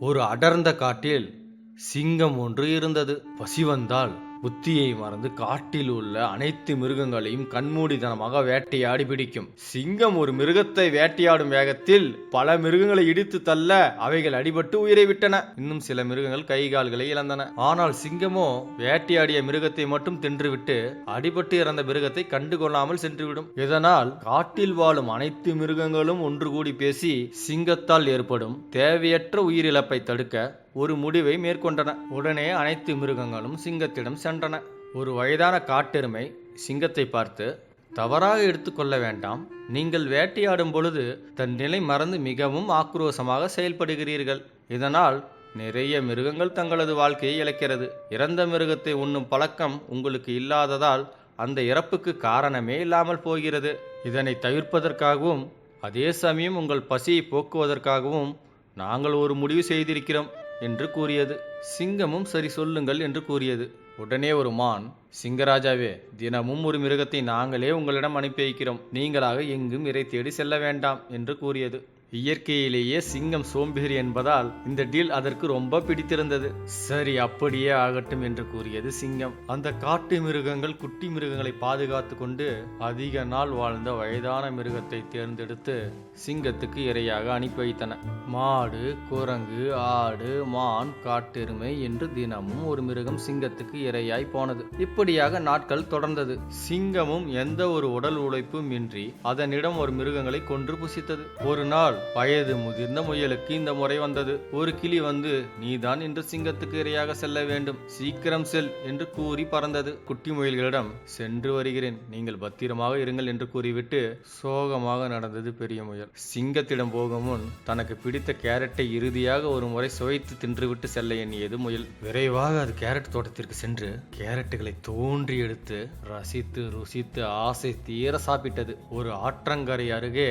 ஒரு அடர்ந்த காட்டில் சிங்கம் ஒன்று இருந்தது. பசி வந்தால் புத்தியை மறந்து காட்டில் உள்ள அனைத்து மிருகங்களையும் கண்மூடித்தனமாக வேட்டையாடி பிடிக்கும். சிங்கம் ஒரு மிருகத்தை வேட்டையாடும் வேகத்தில் பல மிருகங்களை இடித்து தள்ள அவைகள் அடிபட்டு உயிரை விட்டன. இன்னும் சில மிருகங்கள் கை கால்களை இழந்தன. ஆனால் சிங்கமோ வேட்டையாடிய மிருகத்தை மட்டும் தின்றுவிட்டு அடிபட்டு இறந்த மிருகத்தை கண்டுகொள்ளாமல் சென்றுவிடும். இதனால் காட்டில் வாழும் அனைத்து மிருகங்களும் ஒன்று கூடி பேசி சிங்கத்தால் ஏற்படும் தேவையற்ற உயிரிழப்பை தடுக்க ஒரு முடிவை மேற்கொண்டன. உடனே அனைத்து மிருகங்களும் சிங்கத்திடம் சென்றன. ஒரு வயதான காட்டெருமை சிங்கத்தை பார்த்து தவறாக எடுத்துக்கொள்ள வேண்டாம். நீங்கள் வேட்டையாடும் பொழுது தன் நிலை மறந்து மிகவும் ஆக்ரோஷமாக செயல்படுகிறீர்கள். இதனால் நிறைய மிருகங்கள் தங்களது வாழ்க்கையை இழக்கிறது. இறந்த மிருகத்தை உண்ணும் பழக்கம் உங்களுக்கு இல்லாததால் அந்த இறப்புக்கு காரணமே இல்லாமல் போகிறது. இதனை தவிர்ப்பதற்காகவும் அதே சமயம் உங்கள் பசியை போக்குவதற்காகவும் நாங்கள் ஒரு முடிவு செய்திருக்கிறோம். என்று கூறியது. சிங்கமும் சரி சொல்லுங்கள் என்று கூறியது. உடனே ஒரு மான் சிங்கராஜாவே தினமும் ஒரு மிருகத்தை நாங்களே உங்களிடம் அனுப்பி வைக்கிறோம். நீங்களாக எங்கும் இறை தேடி செல்ல வேண்டாம் என்று கூறியது. இயற்கையிலேயே சிங்கம் சோம்பேறி என்பதால் இந்த டீல் அதற்கு ரொம்ப பிடித்திருந்தது. சரி அப்படியே ஆகட்டும் என்று கூறியது சிங்கம். அந்த காட்டு மிருகங்கள் குட்டி மிருகங்களை பாதுகாத்து கொண்டு அதிக நாள் வாழ்ந்த வயதான மிருகத்தை தேர்ந்தெடுத்து சிங்கத்துக்கு இரையாக அனுப்பி வைத்தன. மாடு குரங்கு ஆடு மான் காட்டெருமை என்று தினமும் ஒரு மிருகம் சிங்கத்துக்கு இரையாய் போனது. இப்படியாக நாட்கள் தொடர்ந்தது. சிங்கமும் எந்த ஒரு உடல் உழைப்பும் இன்றி அதனிடம் ஒரு மிருகங்களை கொன்று புசித்தது. ஒரு நாள் வயது முதிர்ந்த முயலுக்கு இந்த முறை வந்தது. ஒரு கிளி வந்து நீதான் இன்று சிங்கத்துக்கு இரையாக செல்ல வேண்டும். சீக்கிரம் செல் என்று கூறி பறந்தது. குட்டி முயல்களிடம் சென்று வருகிறேன். நீங்கள் பத்திரமாக இருங்கள் என்று கூறிவிட்டு சோகமாக நடந்தது பெரிய முயல். சிங்கத்திடம் போகும் முன் தனக்கு பிடித்த கேரட்டை இறுதியாக ஒரு முறை சுவைத்து தின்றுவிட்டு செல்ல எண்ணியது முயல். விரைவாக அது கேரட் தோட்டத்திற்கு சென்று கேரட்டுகளை தோன்றி எடுத்து ரசித்து ருசித்து ஆசை தீர சாப்பிட்டது. ஒரு ஆற்றங்கரை அருகே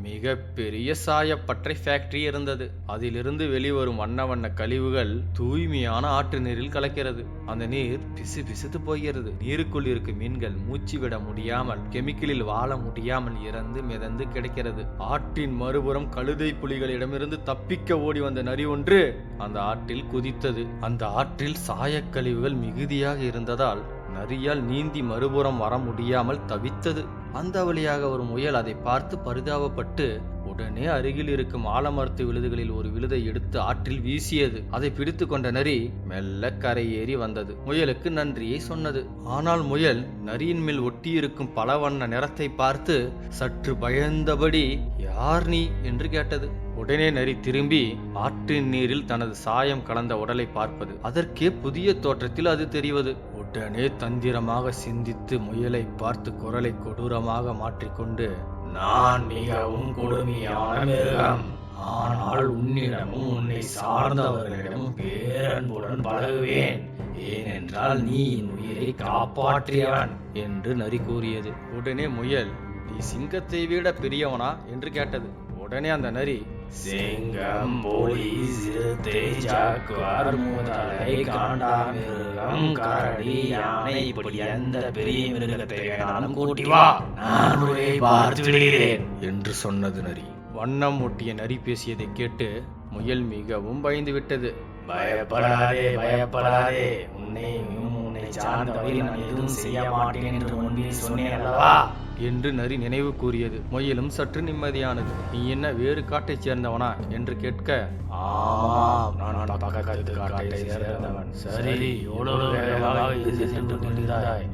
மிக பெரிய சாயப்பற்றை ஃபேக்டரி இருந்தது. அதிலிருந்து வெளிவரும் வண்ண வண்ண கழிவுகள் தூய்மையான ஆற்று நீரில் கலக்கிறது. அந்த நீர் பிசு பிசுத்து போகிறது. நீருக்குள் இருக்கும் மீன்கள் மூச்சு விட முடியாமல் கெமிக்கலில் வாழ முடியாமல் இறந்து மிதந்து கிடைக்கிறது. ஆற்றின் மறுபுறம் கழுதை புலிகளிடமிருந்து தப்பிக்க ஓடி வந்த நரி ஒன்று அந்த ஆற்றில் குதித்தது. அந்த ஆற்றில் சாயக்கழிவுகள் மிகுதியாக இருந்ததால் நரியால் நீந்தி மறுபுறம் வர முடியாமல் தவித்தது. அந்த வழியாக ஒரு முயல் அதை பார்த்து பரிதாபப்பட்டு உடனே அருகில் இருக்கும் ஆலமரத்து விழுதுகளில் ஒரு விழுதை எடுத்து ஆற்றில் வீசியது. அதை பிடித்து கொண்ட நரி மெல்ல கரையேறி வந்தது. முயலுக்கு நன்றியை சொன்னது. ஆனால் முயல் நரியின் மேல் ஒட்டியிருக்கும் பல வண்ண நிறத்தை பார்த்து சற்று பயந்தபடி யார் நீ? என்று கேட்டது. உடனே நரி திரும்பி ஆற்றின் நீரில் தனது சாயம் கலந்த உடலை பார்ப்பது. அதற்கே புதிய தோற்றத்தில் அது தெரிவது. உடனே தந்திரமாக சிந்தித்து முயலை பார்த்து குரலை கொடூரமாக மாற்றிக்கொண்டு நான் மிகவும் கொடுமையான மிருகம். ஆனால் உன்னிடமும் உன்னை சார்ந்தவர்களிடமும் பேரன்புடன் பழகுவேன். ஏனென்றால் நீ என் உயிரை காப்பாற்றியவன் என்று நரி கூறியது. உடனே முயல் நீ சிங்கத்தை விட பெரியவனா? என்று கேட்டது. உடனே அந்த நரி சிங்கம் புலி சிறுத்தை ஜாக்குவார் முதலை காண்டாமிருகம் கரடி யானை இப்படி எந்த பெரிய மிருகத்தை வேணாலும் கூட்டி வா. நான் பார்த்து விடுகிறேன் என்று சொன்னது நரி. வண்ணம் ஒட்டிய நரி பேசியதை கேட்டு முயல் மிகவும் பயந்து விட்டது பயப்படாதே பயப்படாதே. உன்னை உன்னை சார்ந்தவரை நான் எதுவும் செய்ய மாட்டேன் என்று முன்பே சொன்னேன் அல்லவா? என்று நரி நினைவு கூறியது. முயலும் சற்று நிம்மதியானது. நீ என்ன வேறு காட்டைச் சேர்ந்தவனா? என்று கேட்க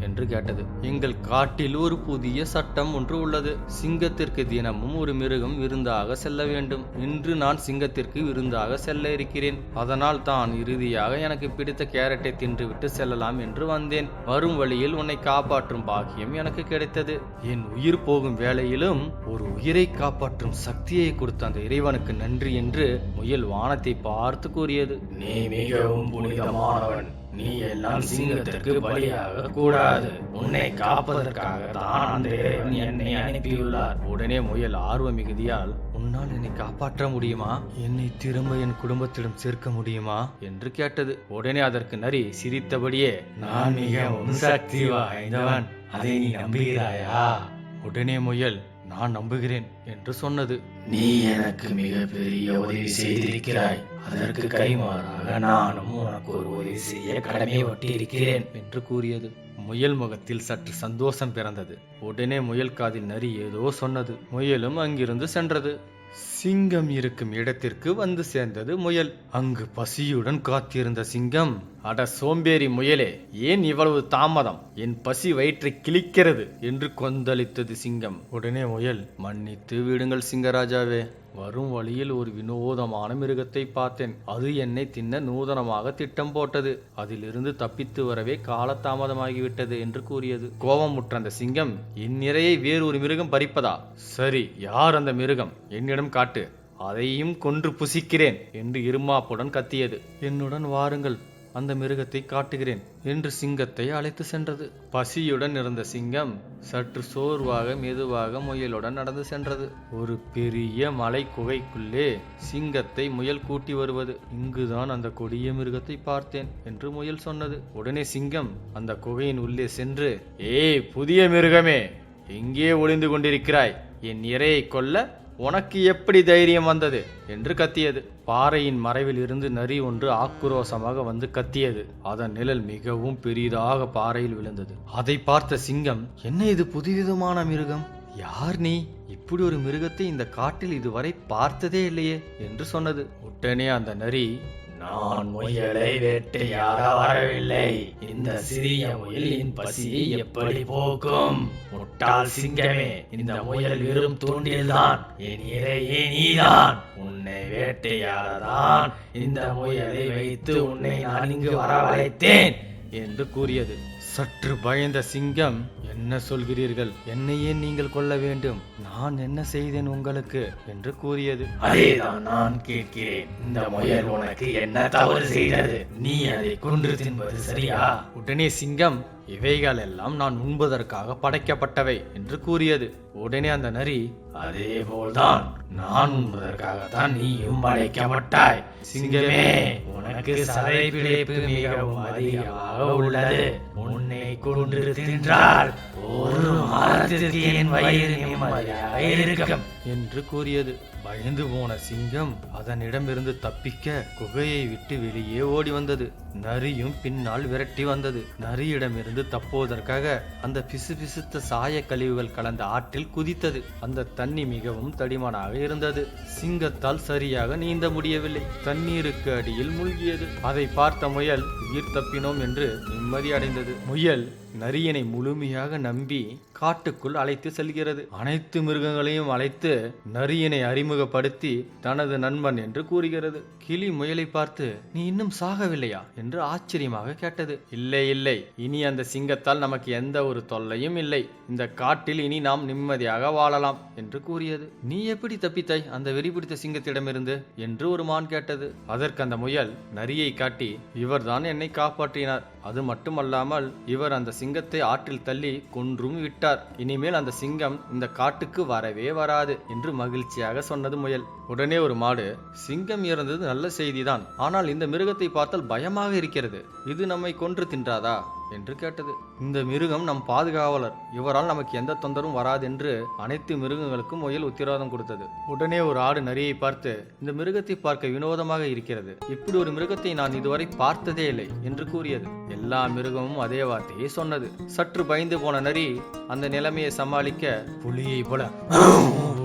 என்று கேட்டது. எங்கள் காட்டில் ஒரு புதிய சட்டம் ஒன்று உள்ளது. சிங்கத்திற்கு தினமும் ஒரு மிருகம் விருந்தாக செல்ல வேண்டும். இன்று நான் சிங்கத்திற்கு விருந்தாக செல்ல இருக்கிறேன். அதனால் தான் இறுதியாக எனக்கு பிடித்த கேரட்டை தின்றுவிட்டு செல்லலாம் என்று வந்தேன். வரும் வழியில் உன்னை காப்பாற்றும் பாக்கியம் எனக்கு கிடைத்தது. என் உயிர் போகும் வேளையிலும் ஒரு உயிரை காப்பாற்றும் சக்தியை கொடுத்த அந்த இறைவனுக்கு நன்றி என்று முயல் வானத்தை பார்த்து கூறியது. நீ மிகவும் புனிதமானவன். நீ எல்லாம் சிங்கத்திற்கு பலியாக கூடாது. உன்னை காப்பதற்காக தான் அந்த இறைவன் என்னை அனுப்பியுள்ளார். உடனே முயல் ஆர்வ மிகுதியால் உன்னால் என்னை காப்பாற்ற முடியுமா? என்னை திரும்ப என் குடும்பத்திடம் சேர்க்க முடியுமா? என்று கேட்டது. உடனே அதற்கு நரி சிரித்தபடியே நான் மிகவும் சக்தி வாய்ந்தவன். அதை நீ நம்புகிறாயா? உடனே முயல் நான் நம்புகிறேன் என்று சொன்னது. நீ எனக்கு மிகப்பெரிய உதவி செய்திருக்கிறாய். அதற்கு கைமாறாக நானும் உனக்கு ஒரு உதவி செய்ய கடமைப்பட்டு இருக்கிறேன் என்று கூறியது. முயல் முகத்தில் சற்று சந்தோஷம் பிறந்தது. உடனே முயல் காதில் நரி ஏதோ சொன்னது. முயலும் அங்கிருந்து சென்றது. சிங்கம் இருக்கும் இடத்திற்கு வந்து சேர்ந்தது முயல். அங்கு பசியுடன் காத்திருந்த சிங்கம் அட சோம்பேறி முயலே ஏன் இவ்வளவு தாமதம்? என் பசி வயிற்றை கிழிக்கிறது என்று கொந்தளித்தது சிங்கம். உடனே முயல் மன்னித்து விடுங்கள் சிங்கராஜாவே வரும் வழியில் ஒரு வினோதமான மிருகத்தை பார்த்தேன். அது என்னை தின்ன நூதனமாக திட்டம் போட்டது. அதிலிருந்து தப்பித்து வரவே காலதாமதமாகிவிட்டது என்று கூறியது. கோபமுற்ற அந்த சிங்கம் என் நிறையை வேறு ஒரு மிருகம் பறிப்பதா? சரி யார் அந்த மிருகம்? என்னிடம் காட்டு. அதையும் கொன்று புசிக்கிறேன் என்று இருமாப்புடன் கத்தியது. என்னுடன் வாருங்கள். அந்த மிருகத்தை காட்டுகிறேன் என்று சிங்கத்தை அழைத்து சென்றது. பசியுடன் இருந்த சிங்கம் சற்று சோர்வாக மெதுவாக முயலுடன் நடந்து சென்றது. ஒரு பெரிய மலை குகைக்குள்ளே சிங்கத்தை முயல் கூட்டி வருவது. இங்குதான் அந்த கொடிய மிருகத்தை பார்த்தேன் என்று முயல் சொன்னது. உடனே சிங்கம் அந்த குகையின் உள்ளே சென்று ஏய் புதிய மிருகமே எங்கே ஒளிந்து கொண்டிருக்கிறாய்? என் இரையை கொல்ல உனக்கு எப்படி தைரியம் வந்தது? என்று கத்தியது. பாறையின் மறைவில் இருந்து நரி ஒன்று ஆக்ரோசமாக வந்து கத்தியது. அதன் நிழல் மிகவும் பெரிதாக பாறையில் விழுந்தது. அதை பார்த்த சிங்கம் என்ன இது புதுவிதமான மிருகம்? யார் நீ? இப்படி ஒரு மிருகத்தை இந்த காட்டில் இதுவரை பார்த்ததே இல்லையே என்று சொன்னது. உடனே அந்த நரி நான் முயலை வேட்டையாட வரவில்லை. இந்த சிறிய முயலின் பசியை எப்படி போக்கும்? முட்டாள் சிங்கமே இந்த முயல் வெறும் தூண்டில்தான். என் இறையே நீதான் உன்னை வேட்டையாடதான். இந்த முயலை வைத்து உன்னை நான் இங்கு வரவழைத்தேன் என்று கூறியது. சற்று பயந்த சிங்கம் என்ன சொல்கிறீர்கள்? என்னையே நீங்கள் கொல்ல வேண்டும். நான் என்ன செய்தேன் உங்களுக்கு? என்று கூறியது. அதேதான் நான் கேட்கிறேன். இந்த முயல் உனக்கு என்ன தவறு செய்தது? நீ அதை கொன்று தின்பது சரியா? உடனே சிங்கம் இவைகள் எல்லாம் நான் உண்பதற்காக படைக்கப்பட்டவை என்று கூறியது. உடனே அந்த நரி அதே போல்தான் நான் உண்பதற்காகத்தான் நீயும் படைக்கப்பட்டாய். சிங்கமே உனக்கு சதை பிழைப்பு மிகவும் அதிகமாக உள்ளது. உன்னை கொன்று தின்றால் ஒரு மாதத்திற்கு என் வயிறு நிம்மதியாக இருக்கும். என்று கூறியது. பயந்து போன சிங்கம் அதனிடமிருந்து தப்பிக்க குகையை விட்டு வெளியே ஓடி வந்தது. நரியும் பின்னால் விரட்டி வந்தது. நரியிடமிருந்து தப்புவதற்காக அந்த பிசுபிசுத்த சாய கழிவுகள் கலந்த ஆற்றில் குதித்தது. அந்த தண்ணி மிகவும் தடிமனாக இருந்தது. சிங்கத்தால் சரியாக நீந்த முடியவில்லை. தண்ணீருக்கு அடியில் மூழ்கியது. அதை பார்த்த முயல் உயிர் தப்பினோம் என்று நிம்மதி அடைந்தது. முயல் நரியனை முழுமையாக நம்பி காட்டுக்குள் அழைத்து செல்கிறது. அனைத்து மிருகங்களையும் அழைத்து நரியனை அறிமுகப்படுத்தி தனது நண்பன் என்று கூறுகிறது. கிளி முயலை பார்த்து நீ இன்னும் சாகவில்லையா? என்று ஆச்சரியமாக கேட்டது. இல்லை இல்லை. இனி அந்த சிங்கத்தால் நமக்கு எந்த ஒரு தொல்லையும் இல்லை. இந்த காட்டில் இனி நாம் நிம்மதியாக வாழலாம் என்று கூறியது. நீ எப்படி தப்பித்தாய் அந்த வெறி பிடித்த சிங்கத்திடமிருந்து? என்று ஒரு மான் கேட்டது. அதற்கு அந்த முயல் நரியை காட்டி இவர்தான் என்னை காப்பாற்றினார். அது மட்டுமல்லாமல் இவர் அந்த சிங்கத்தை ஆற்றில் தள்ளி கொன்றும் விட்டார். இனிமேல் அந்த சிங்கம் இந்த காட்டுக்கு வரவே வராது என்று மகிழ்ச்சியாக சொன்னது முயல். உடனே ஒரு மாடு சிங்கம் இறந்தது நல்ல செய்திதான். ஆனால் இந்த மிருகத்தை பார்த்தால் பயமாக இருக்கிறது. இது நம்மை கொன்று தின்றாதா? என்று கேட்டது. இந்த மிருகம் நம் பாதுகாவலர். இவரால் நமக்கு எந்த தொந்தரவும் வராது என்று அனைத்து மிருகங்களுக்கும் முயல் உத்திரவாதம் கொடுத்தது. உடனே ஒரு ஆடு நரியை பார்த்து இந்த மிருகத்தை பார்க்க வினோதமாக இருக்கிறது. இப்படி ஒரு மிருகத்தை நான் இதுவரை பார்த்ததே இல்லை என்று கூறியது. எல்லா மிருகமும் அதே வார்த்தையை சொன்னது. சற்று பயந்து போன நரி அந்த நிலைமையை சமாளிக்க புலியை போல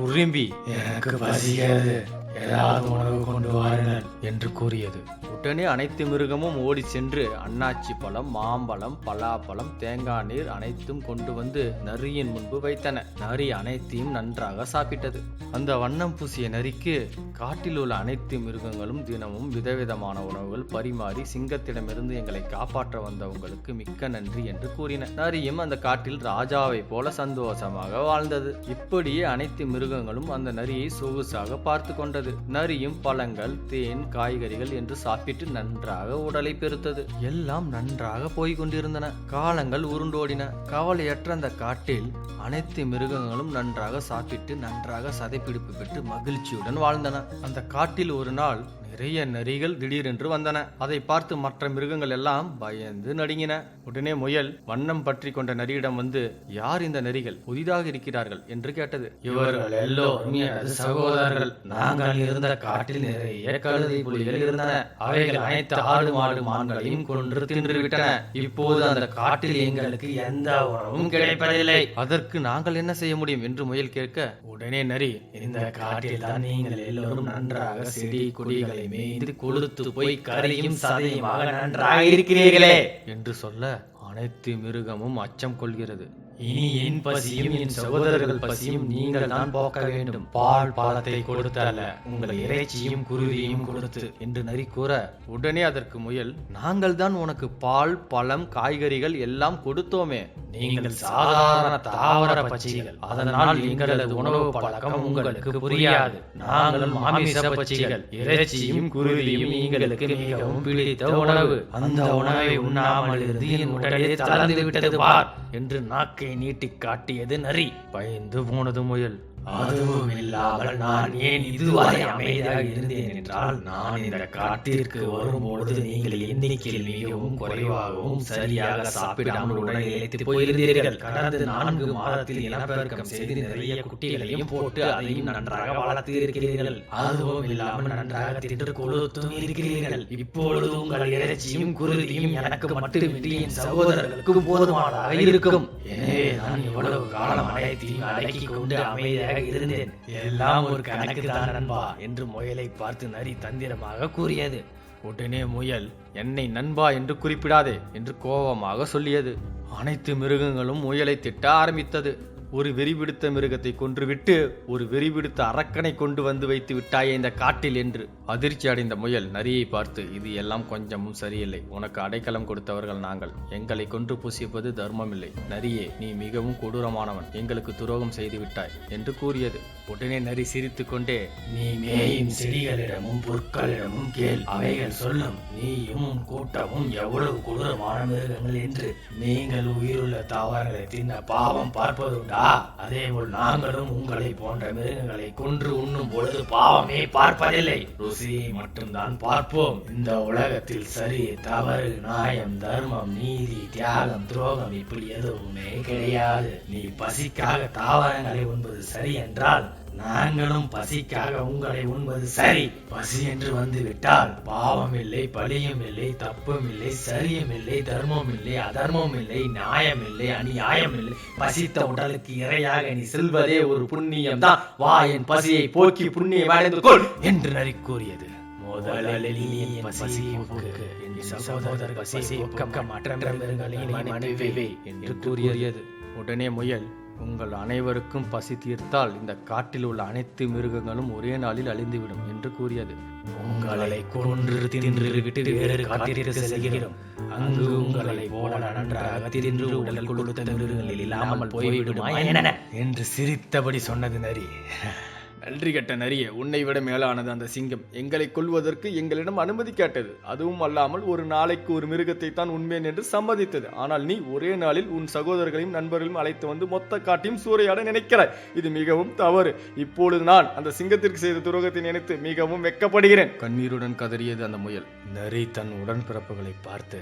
உரும்பி எனக்கு பசிக்கிறது. ஏதாவது உணவு கொண்டு வாருங்கள் என்று கூறியது. உடனே அனைத்து மிருகமும் ஓடி சென்று அன்னாச்சி பழம் மாம்பழம் பலாப்பழம் தேங்காய் நீர் அனைத்தும் கொண்டு வந்து நரியின் முன்பு வைத்தன. நரி அனைத்தையும் நன்றாக சாப்பிட்டது. அந்த வண்ணம் பூசிய நரிக்கு காட்டில் உள்ள அனைத்து மிருகங்களும் தினமும் விதவிதமான உணவுகள் பரிமாறி சிங்கத்திடமிருந்து எங்களை காப்பாற்ற வந்த உங்களுக்கு மிக்க நன்றி என்று கூறின. நரியும் அந்த காட்டில் ராஜாவை போல சந்தோஷமாக வாழ்ந்தது. இப்படியே அனைத்து மிருகங்களும் அந்த நரியை சொகுசாக பார்த்து கொண்டது. நரியும் பழங்கள் தேன் காய்கறிகள் என்று சாப்பிட்டு நன்றாக உடலை பெருத்தது. எல்லாம் நன்றாக போய்கொண்டிருந்தன. காலங்கள் உருண்டோடின. கவலையற்ற அந்த காட்டில் அனைத்து மிருகங்களும் நன்றாக சாப்பிட்டு நன்றாக சதைப்பிடிப்பு பெற்று மகிழ்ச்சியுடன் வாழ்ந்தன. அந்த காட்டில் ஒரு நாள் நிறைய நரிகள் திடீரென்று வந்தன. அதை பார்த்து மற்ற மிருகங்கள் எல்லாம் பயந்து நடுங்கின. உடனே முயல் வண்ணம் பற்றி கொண்ட நரியிடம் வந்து யார் இந்த நரிகள்? புதிதாக இருக்கிறார்கள் என்று கேட்டது. இவர்கள் எல்லோரும் எனது சகோதரர்கள். நாங்கள் இருந்த காட்டில் நிறைய கழுதை புலிகள் இருந்தன. அவைகள் அனைத்து ஆடு மாடு மான்களையும் கொன்று தின்று விட்டன இப்போது அந்த காட்டில் எங்களுக்கு எந்த உணவும் கிடைப்பதில்லை. அதற்கு நாங்கள் என்ன செய்ய முடியும்? என்று முயல் கேட்க உடனே நரி இந்த காட்டில் தான் நீங்கள் எல்லோரும் நன்றாக செடி கொடிகளை மேய்ந்து கொழுத்து போய் கரியும் சதையுமாக நன்றாக இருக்கிறீர்களே என்று சொல்ல அனைத்து மிருகமும் அச்சம் கொள்கிறது. இனி என் பசியும் என் சகோதரர்கள் பசியும் நீங்கள் தான் போக்க வேண்டும். பால் பாலத்தை கொடுத்த அல்ல உங்கள் இறைச்சியும் குருவியையும் கொடுத்து என்று நரி கூற உடனே அதற்கு முயல் நாங்கள் தான் உனக்கு பால் பழம் காய்கறிகள் எல்லாம் கொடுத்தோமே. நீங்கள் சாதாரண தாவர பச்சைகள். அதனால் எங்களது உணவு பழக்கம் உங்களுக்கு புரியாது. நாங்கள் மாமிச பச்சைகள். இறைச்சியும் குருவியும் எங்களுக்கு மிகவும் பிடித்த உணவு. அந்த உணவை உண்ணாமல் இருந்து என் உடலே தளர்ந்து விட்டது பார். என்று நாக்கை நீட்டி காட்டியது நரி. பயந்து போனது முயல். அதுவும் இல்லாமல் நான் ஏன் இதுவரை அமைதியாக இருந்தேன் என்றால் நான் இந்த காட்டிற்கு வரும்பொழுது நீங்கள் எண்ணிக்கையில் மிகவும் குறைவாகவும் சரியாக சாப்பிடாமல் உடனே இழைத்து போயிருந்தீர்கள். கடந்த நான்கு மாதத்தில் இனப்பெருக்கம் செய்து நிறைய குட்டிகளையும் போட்டு அதையும் நன்றாக வளர்த்து இருக்கிறீர்கள். அதுவும் இல்லாமல் நன்றாக தின்று கொழுத்தும் இருக்கிறீர்கள். இப்பொழுது உங்கள் இறைச்சியும் குருதியும் எனக்கு மட்டுமின்றி என் சகோதரர்களுக்கும் போதுமானதாக இருக்கும். எனவே நான் இவ்வளவு காலம் அனைத்தையும் அடக்கி கொண்டு அமைதியாக இருந்தேன். எல்லாம் ஒரு கணக்கு தான் நண்பா என்று முயலை பார்த்து நரி தந்திரமாக கூறியது. உடனே முயல் என்னை நண்பா என்று குறிப்பிடாதே என்று கோபமாக சொல்லியது. அனைத்து மிருகங்களும் முயலை திட்ட ஆரம்பித்தது. ஒரு வெறிபிடித்த மிருகத்தை கொன்றுவிட்டு ஒரு வெறிபிடித்த அரக்கனை கொண்டு வந்து வைத்து விட்டாயே இந்த காட்டில் என்று அதிர்ச்சி அடைந்த முயல் நரியை பார்த்து இது எல்லாம் கொஞ்சமும் சரியில்லை. உனக்கு அடைக்கலம் கொடுத்தவர்கள் நாங்கள். எங்களை கொன்று பூசிப்பது தர்மமில்லை. நரியே நீ மிகவும் கொடூரமானவன். எங்களுக்கு துரோகம் செய்து விட்டாய் என்று கூறியது. உடனே நரி சிரித்து கொண்டே நீ மேயும் செடிகளிடமும் புற்களிடமும் கேள். அவைகள் சொல்லும் நீயும் கூட்டமும் எவ்வளவு கொடூரமான மிருகங்கள் என்று நீங்கள் உயிருள்ள தாவரங்களை தின்ன பாவம் பார்ப்பதுண்டா? அதேபோல் நாங்களும் உங்களை போன்ற மிருகங்களை கொன்று உண்ணும் பொழுது பாவமே பார்ப்பதில்லை. ருசியை மட்டும்தான் பார்ப்போம். இந்த உலகத்தில் சரி தவறு நியாயம் தர்மம் நீதி தியாகம் துரோகம் இப்படி எதுவுமே கிடையாது. நீ பசிக்காக தாவரங்களை உண்பது சரி என்றால் நாங்களும் பசிக்காக உங்களை உண்பது சரி. பசி என்று வந்து விட்டால் பாவம் இல்லை பழியும் இல்லை தப்பும் இல்லை சரியும் இல்லை தர்மம் இல்லை அதர்மம் இல்லை நியாயம் இல்லை அநியாயம் இல்லை பசித்த உடலுக்கு இரையாக நீ செல்வதே ஒரு புண்ணியம் தான் வா என் பசியை போக்கி புண்ணியம் அடைந்து கொள் என்று நரி கூறியது. என்று கூறியது. உடனே முயல் உங்கள் அனைவருக்கும் பசி தீர்த்தால் இந்த காட்டில் உள்ள அனைத்து மிருகங்களும் ஒரே நாளில் அழிந்துவிடும் என்று கூறியது. உங்களை கொன்று தின்று விட்டு வேறு காட்டிற்கு செல்கிறோம். அங்கு உங்களை போல நன்றாக தின்று உடல் கொடுத்த மிருகங்கள் இல்லாமல் போய்விடுமா என்று சிரித்தபடி சொன்னது நரி. நன்றி கெட்ட நரிய உன்னை விட மேலானது அந்த சிங்கம். எங்களை கொல்வதற்கு எங்களிடம் அனுமதி கேட்டது. அதுவும் அல்லாமல் ஒரு நாளைக்கு ஒரு மிருகத்தை தான் உண்மேன் என்று சம்மதித்தது. ஆனால் நீ ஒரே நாளில் உன் சகோதரர்களையும் நண்பர்களையும் அழைத்து வந்து மொத்த காட்டையும் சூறையாட நினைக்கிறாய். இது மிகவும் தவறு. இப்பொழுது நான் அந்த சிங்கத்திற்கு செய்த துரோகத்தை நினைத்து மிகவும் வெக்கப்படுகிறேன். கண்ணீருடன் கதறியது அந்த முயல். நரி தன் உடன்பிறப்புகளை பார்த்து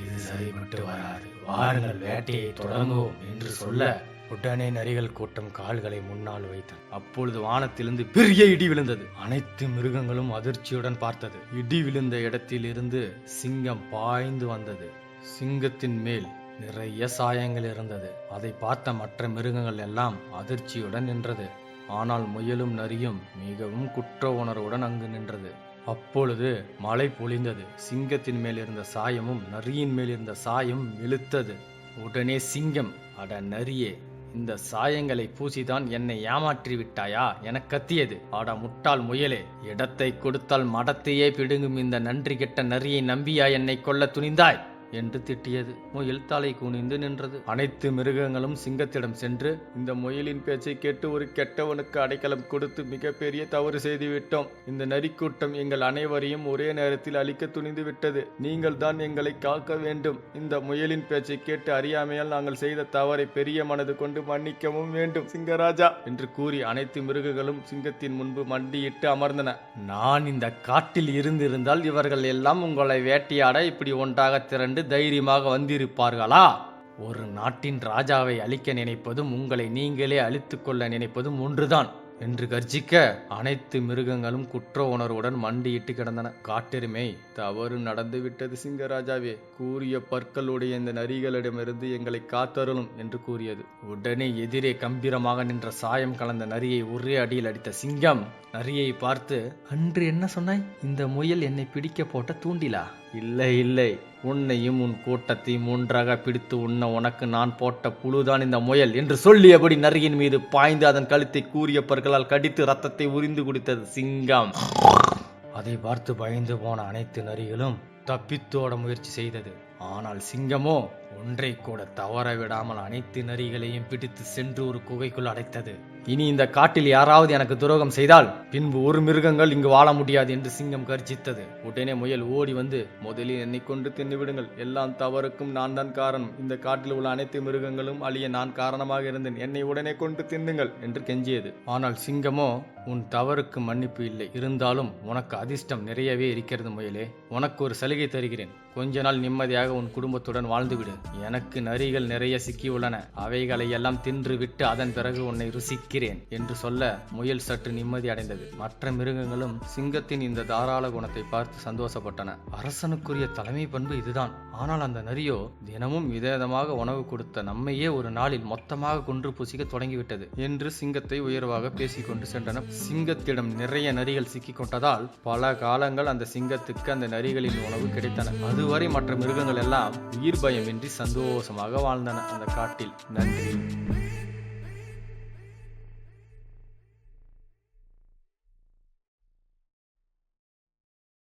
இது சரிபட்டு வராது. வாருங்கள் வேட்டையை தொடங்குவோம் என்று சொல்ல உடனே நரிகள் கூட்டம் கால்களை முன்னால் வைத்தன அப்பொழுது வானத்திலிருந்து பெரிய இடி விழுந்தது. அனைத்து மிருகங்களும் அதிர்ச்சியுடன் பார்த்தது. இடி விழுந்த இடத்திலிருந்து சிங்கம் பாய்ந்து வந்தது. சிங்கத்தின் மேல் நிறைய சாயங்கள் இருந்தது. அதை பார்த்த மற்ற மிருகங்கள் எல்லாம் அதிர்ச்சியுடன் நின்றது. ஆனால் முயலும் நரியும் மிகவும் குற்ற உணர்வுடன் அங்கு நின்றது. அப்பொழுது மழை பொழிந்தது. சிங்கத்தின் மேல் இருந்த சாயமும் நரியின் மேல் இருந்த சாயம் வெளுத்தது. உடனே சிங்கம் அட நரியே இந்த சாயங்களை பூசிதான் என்னை ஏமாற்றி விட்டாயா? என கத்தியது. ஆடா முட்டாள் முயலே. இடத்தை கொடுத்தால் மடத்தையே பிடுங்கும் இந்த நன்றி கெட்ட நரியை நம்பியா என்னை கொல்ல துணிந்தாய்? என்று திட்டியது. முயல் தலை குனிந்து நின்றது. அனைத்து மிருகங்களும் சிங்கத்திடம் சென்று இந்த முயலின் பேச்சை கேட்டு ஒரு கெட்டவனுக்கு அடைக்கலம் கொடுத்து மிகப்பெரிய தவறு செய்துவிட்டோம். இந்த நரிக்கூட்டம் எங்கள் அனைவரையும் ஒரே நேரத்தில் அழிக்க துணிந்து விட்டது. நீங்கள் தான் எங்களை காக்க வேண்டும். இந்த முயலின் பேச்சை கேட்டு அறியாமையால் நாங்கள் செய்த தவறை பெரிய மனது கொண்டு மன்னிக்கவும் வேண்டும் சிங்கராஜா என்று கூறி அனைத்து மிருகங்களும் சிங்கத்தின் முன்பு மண்டியிட்டு அமர்ந்தன. நான் இந்த காட்டில் இருந்திருந்தால் இவர்கள் எல்லாம் உங்களை வேட்டையாட இப்படி ஒன்றாக திரண்டு தைரியமாக வந்திருப்பார்களா? ஒரு நாட்டின் ராஜாவை அழிக்க நினைப்பதும் உங்களை நீங்களே அழித்துக் கொள்ள நினைப்பதும் ஒன்றுதான். என்று கர்ஜிக்க அனைத்து மிருகங்களும் குற்ற உணர்வுடன் மண்டியிட்டு கிடந்தன. காட்டெருமை தவறு நடந்து விட்டது சிங்கராஜாவே. கூறிய பற்களுடைய இந்த நரிகளிடமிருந்து எங்களை காத்தருளும் என்று கூறியது. உடனே எதிரே கம்பீரமாக நின்ற சாயம் கலந்த நரியை ஒரே அடியில் அடித்த சிங்கம் நரியை பார்த்து அன்று என்ன சொன்னாய்? இந்த முயல் என்னை பிடிக்க போட்ட தூண்டிலா? இல்லை இல்லை. உன்னையும் உன் கூட்டத்தையும் ஒன்றாக பிடித்து உண்ண உனக்கு நான் போட்ட புழுதான் இந்த முயல் என்று சொல்லியபடி நரியின் மீது பாய்ந்து அதன் கழுத்தை கூறிய பற்களால் கடித்து ரத்தத்தை உரிந்து குடித்தது சிங்கம். அதை பார்த்து பயந்து போன அனைத்து நரிகளும் தப்பித்தோட முயற்சி செய்தது. ஆனால் சிங்கமோ ஒன்றை கூட தவற விடாமல் அனைத்து நரிகளையும் பிடித்து சென்று ஒரு குகைக்குள் அடைத்தது. இனி இந்த காட்டில் யாராவது எனக்கு துரோகம் செய்தால் பின்பு ஒரு மிருகங்கள் இங்கு வாழ முடியாது என்று சிங்கம் கர்ஜித்தது. உடனே முயல் ஓடி வந்து முதலில் என்னை கொண்டு தின்னுவிடுங்கள் எல்லாம் தவறுக்கும் நான் தான் காரணம். இந்த காட்டில் உள்ள அனைத்து மிருகங்களும் அழிய நான் காரணமாக இருந்தேன். என்னை உடனே கொண்டு தின்னுங்கள் என்று கெஞ்சியது. ஆனால் சிங்கமோ உன் தவறுக்கு மன்னிப்பு இல்லை. இருந்தாலும் உனக்கு அதிர்ஷ்டம் நிறையவே இருக்கிறது முயலே. உனக்கு ஒரு சலுகை தருகிறேன். கொஞ்ச நாள் நிம்மதியாக உன் குடும்பத்துடன் வாழ்ந்துவிடு. எனக்கு நரிகள் நிறைய சிக்கியுள்ளன. அவைகளை எல்லாம் தின்று விட்டு அதன் பிறகு உன்னை ருசிக்கிறேன் என்று சொல்ல முயல் சற்று நிம்மதி அடைந்தது. மற்ற மிருகங்களும் சிங்கத்தின் இந்த தாராள குணத்தை பார்த்து சந்தோஷப்பட்டன. அரசனுக்குரிய தலைமை பண்பு இதுதான். ஆனால் அந்த நரியோ தினமும் விதவிதமாக உணவு கொடுத்த நம்மையே ஒரு நாளில் மொத்தமாக கொன்று புசிக்க தொடங்கிவிட்டது என்று சிங்கத்தை உயர்வாக பேசிக்கொண்டு சென்றன. சிங்கத்திடம் நிறைய நரிகள் சிக்கிக் கொண்டதால் பல காலங்கள் அந்த சிங்கத்துக்கு அந்த நரிகளின் உணவு கிடைத்தன. அதுவரை மற்ற மிருகங்கள் எல்லாம் உயிர் பயமின்றி சந்தோஷமாக வாழ்ந்தன அந்த காட்டில். நன்றி.